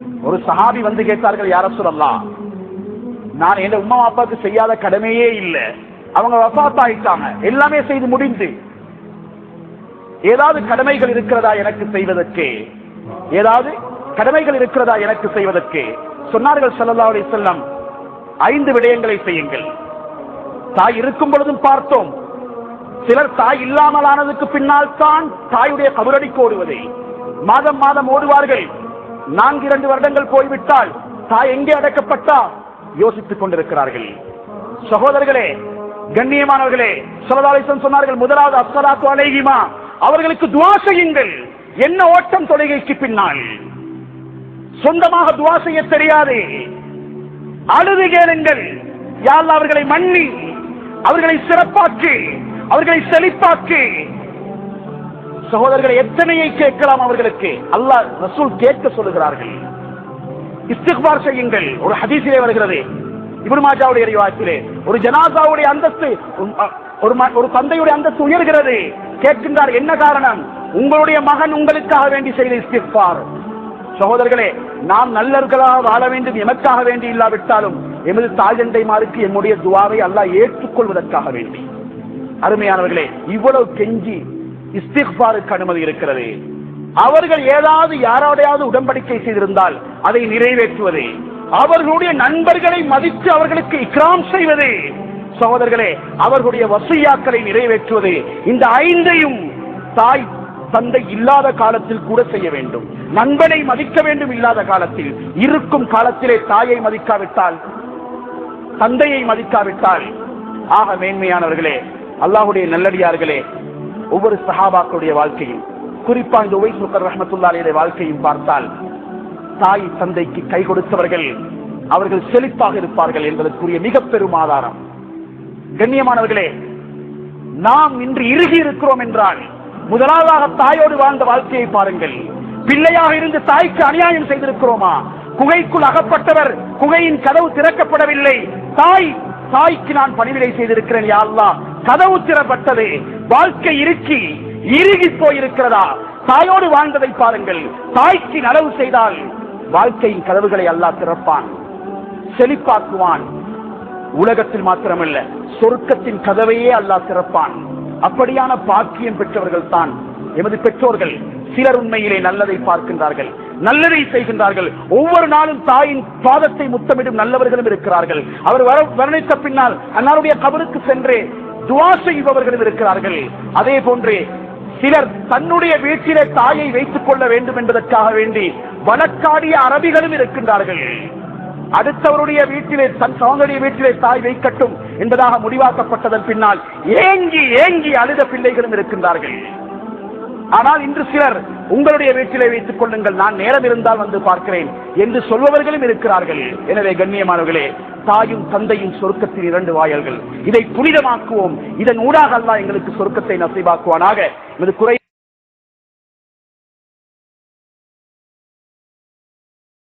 ஒரு சஹாபி வந்து கேட்டார்கள் யார சொல்லலாம் நான் என் உமா அப்பாவுக்கு செய்யாத கடமையே இல்லை. அவங்க வசாத்தாயிட்டாங்க எல்லாமே செய்து முடிந்து. ஏதாவது கடமைகள் இருக்கிறதா எனக்கு செய்வதற்கு? ஏதாவது கடமைகள் இருக்கிறதா எனக்கு செய்வதற்கு? சொன்னார்கள் ஸல்லல்லாஹு அலி செல்லம் ஐந்து விடயங்களை செய்யுங்கள். தாய் இருக்கும் பொழுதும் பார்த்தோம். சிலர் தாய் இல்லாமல் ஆனதுக்கு பின்னால் தான் தாயுடைய கபரடிக்கு ஓடுவதை. மாதம் மாதம் ஓடுவார்கள். நான்கு இரண்டு வருடங்கள் போய்விட்டால் தாய் எங்கே அடக்கப்பட்டா? யோசித்துக் கொண்டிருக்கிறார்கள். சகோதரர்களே கண்ணியமானவர்களே சொல்லதாலேசன் சொன்னார்கள் முதலாவது அஸ்ஸலாத்து அலைகிமா அவர்களுக்கு துவா செய்யுங்கள். என்ன ஓட்டம் தொழுகைக்கு பின்னால்? சொந்தமாக துவா செய்ய தெரியாது. அழுது கேளுங்கள். யாழ் அவர்களை மன்னி? அவர்களை சிறப்பாக்கி அவர்களை செழிப்பாக்கி சகோதரர்களை எத்தனையை கேட்கலாம் அவர்களுக்கு? அல்லாஹ் ரசூல் கேட்க சொல்லுகிறார்கள். இஸ்திக்பார் செய்யுங்கள். ஒரு ஹதீசிலே வருகிறது. இபுன் மாஜாவுடைய ரிவாயத்திலே. ஒரு ஜனாசாவுடைய அந்தஸ்து ஒரு- ஒரு ம- ஒரு தந்தையுடைய அந்தஸ்து உயர்கிறது. கேட்கின்றார் என்ன காரணம்? உங்களுடைய மகன் உங்களுக்காக வேண்டி செய்த இஸ்திக்பார். சகோதரர்களே நாம் நல்லர்களாக வாழ வேண்டும் எமக்காக வேண்டி இல்லாவிட்டாலும் எமது தாழ்ந்தண்டைமாருக்கு என்னுடைய துவாவை அல்லாஹ் ஏற்றுக்கொள்வதற்காக வேண்டி. அருமையானவர்களே இவ்வளவு கெஞ்சி இஸ்திக்பாருக்கு அனுமதி இருக்கிறது. அவர்கள் ஏதாவது யாரோடையாவது உடன்படிக்கை செய்திருந்தால் அதை நிறைவேற்றுவது. அவர்களுடைய நண்பர்களை மதித்து அவர்களுக்கு இக்ராம் செய்வது. சகோதரர்களே அவர்களுடைய வசையாக்களை நிறைவேற்றுவது. இந்த ஐந்தையும் தாய் தந்தை இல்லாத காலத்தில் கூட செய்ய வேண்டும். நண்பனை மதிக்க வேண்டும் இல்லாத காலத்தில். இருக்கும் காலத்திலே தாயை மதிக்காவிட்டால் தந்தையை மதிக்காவிட்டால். ஆக மேன்மையானவர்களே அல்லாஹுடைய நல்லடியார்களே ஒவ்வொரு சஹாபாக்களுடைய வாழ்க்கையும் குறிப்பா இந்த உவைஸ் முக்கர் ரஹமத்துல்லாடைய வாழ்க்கையும் பார்த்தால் தாய் தந்தைக்கு கை கொடுத்தவர்கள் அவர்கள் செழிப்பாக இருப்பார்கள் என்பதற்குரிய மிக பெரும் ஆதாரம். கண்ணியமானவர்களே நாம் இன்று இறுகி இருக்கிறோம் என்றால் முதலாவதாக தாயோடு வாழ்ந்த வாழ்க்கையை பாருங்கள். பிள்ளையாக இருந்து தாய்க்கு அநியாயம் செய்திருக்கிறோமா? குகைக்குள் அகப்பட்டவர் குகையின் கதவு திறக்கப்படவில்லை. தாய் தாய்க்கு நான் பணிவிடை செய்திருக்கிறேன் யாழ்லா கதவு திறப்பட்டது. வாழ்க்கை இருக்கி இறுகி போயிருக்கிறதா? தாயோடு வாழ்ந்ததை பாருங்கள். தாய்க்கு நலவு செய்தால் வாழ்க்கையின் கதவுகளை அல்லாஹ் திறப்பான். செழிப்பாக்குவான். உலகத்தில் மாத்திரமல்ல சொர்க்கத்தின் கதவையே அல்லாஹ் திறப்பான். அப்படியான பாக்கியம் பெற்றவர்கள் தான் எமது பெற்றோர்கள். சிலர் உண்மையிலே நல்லதை பார்க்கின்றார்கள். நல்லதை செய்கின்றார்கள். ஒவ்வொரு நாளும் தாயின் பாதத்தை முத்தமிடும் நல்லவர்களும் இருக்கிறார்கள். அவர் வர்ணித்த பின்னால் அன்னாருடைய கபருக்கு சென்று துவா செய்பவர்களும் இருக்கிறார்கள். அதே போன்று சிலர் தன்னுடைய வீட்டிலே தாயை வைத்துக் கொள்ள வேண்டும் என்பதற்காக வேண்டி வழக்காடிய அரபிகளும் இருக்கின்றார்கள். அடுத்தவருடைய வீட்டிலே தன் சகோதரிய வீட்டிலே தாய் வைக்கட்டும் என்பதாக முடிவாக்கப்பட்டதன் பின்னால் ஏங்கி ஏங்கி அழுத பிள்ளைகளும் இருக்கின்றார்கள். ஆனால் இன்று சிலர் உங்களுடைய வீட்டிலே வைத்துக் கொள்ளுங்கள் நான் நேரம் இருந்தால் வந்து பார்க்கிறேன் என்று சொல்பவர்களும் இருக்கிறார்கள். எனவே கண்ணியமானவர்களே தாயும் தந்தையும் சொர்க்கத்தின் இரண்டு வாயல்கள். இதை புனிதமாக்குவோம். இதன் ஊடாக அல்லா எங்களுக்கு சொர்க்கத்தை நசைவாக்குவானாக இது குறை